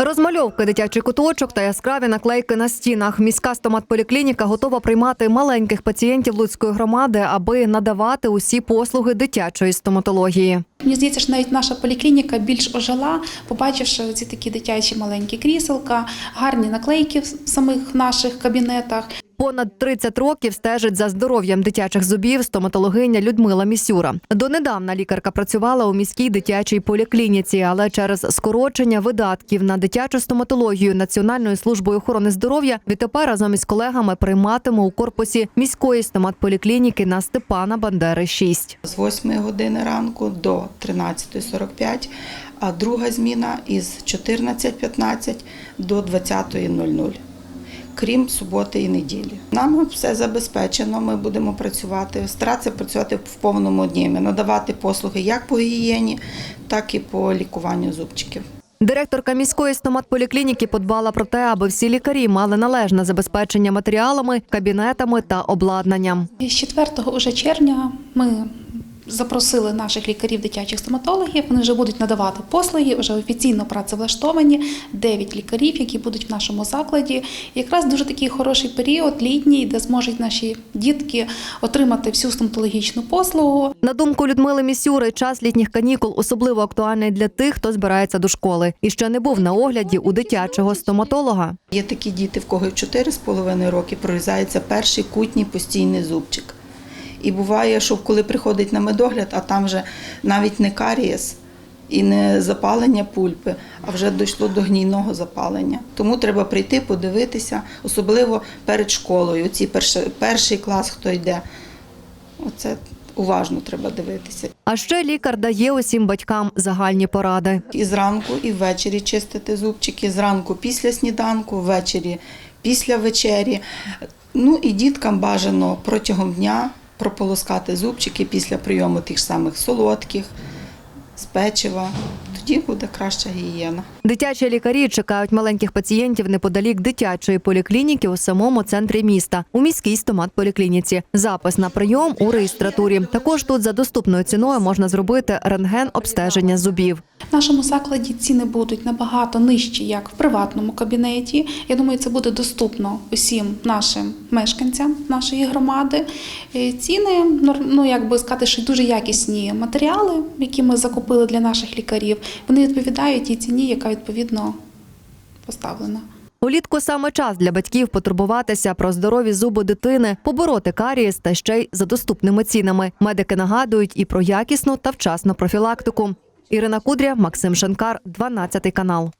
Розмальовки, дитячий куточок та яскраві наклейки на стінах. Міська стоматполіклініка готова приймати маленьких пацієнтів Луцької громади, аби надавати усі послуги дитячої стоматології. Мені здається, що навіть наша поліклініка більш ожила, побачивши ці такі дитячі маленькі кріселка, гарні наклейки в самих наших кабінетах. Понад 30 років стежить за здоров'ям дитячих зубів стоматологиня Людмила Місюра. Донедавна лікарка працювала у міській дитячій поліклініці, але через скорочення видатків на дитячу стоматологію Національною службою охорони здоров'я відтепер разом із колегами прийматиме у корпусі міської стоматполіклініки на Степана Бандери 6. з 8 години ранку до 13.45, а друга зміна із 14.15 до 20.00. Крім суботи і неділі. Нам все забезпечено. Ми будемо працювати, старатися працювати в повному дні, надавати послуги як по гігієні, так і по лікуванню зубчиків. Директорка міської стоматполіклініки подбала про те, аби всі лікарі мали належне забезпечення матеріалами, кабінетами та обладнанням. З 4 уже червня ми запросили наших лікарів дитячих стоматологів. Вони вже будуть надавати послуги, вже офіційно працевлаштовані 9 лікарів, які будуть в нашому закладі. І якраз дуже такий хороший період, літній, де зможуть наші дітки отримати всю стоматологічну послугу. На думку Людмили Місюри, час літніх канікул особливо актуальний для тих, хто збирається до школи і ще не був на огляді у дитячого стоматолога. Є такі діти, в кого в 4,5 роки прорізається перший кутній постійний зубчик. І буває, що коли приходить на медогляд, а там вже навіть не карієс і не запалення пульпи, а вже дійшло до гнійного запалення. Тому треба прийти, подивитися, особливо перед школою. Оці перший, перший клас, хто йде. Оце уважно треба дивитися. А ще лікар дає усім батькам загальні поради. І зранку, і ввечері чистити зубчики, зранку після сніданку, ввечері після вечері. Ну і діткам бажано протягом дня прополоскати зубчики після прийому тих самих солодких, з печива. Тоді буде краща гігієна. Дитячі лікарі чекають маленьких пацієнтів неподалік дитячої поліклініки у самому центрі міста у міській стоматполіклініці. Запис на прийом у реєстратурі. Також тут за доступною ціною можна зробити рентген обстеження зубів. В нашому закладі ціни будуть набагато нижчі, як в приватному кабінеті. Я думаю, це буде доступно усім нашим мешканцям нашої громади. Е, Ціни, ну як би сказати, що дуже якісні матеріали, які ми закупили для наших лікарів, вони відповідають тій ціні, яка відповідно поставлена. Улітку саме час для батьків потурбуватися про здорові зуби дитини, побороти карієс та ще й за доступними цінами. Медики нагадують і про якісну та вчасну профілактику. Ірина Кудря, Максим Шанкар, 12 канал.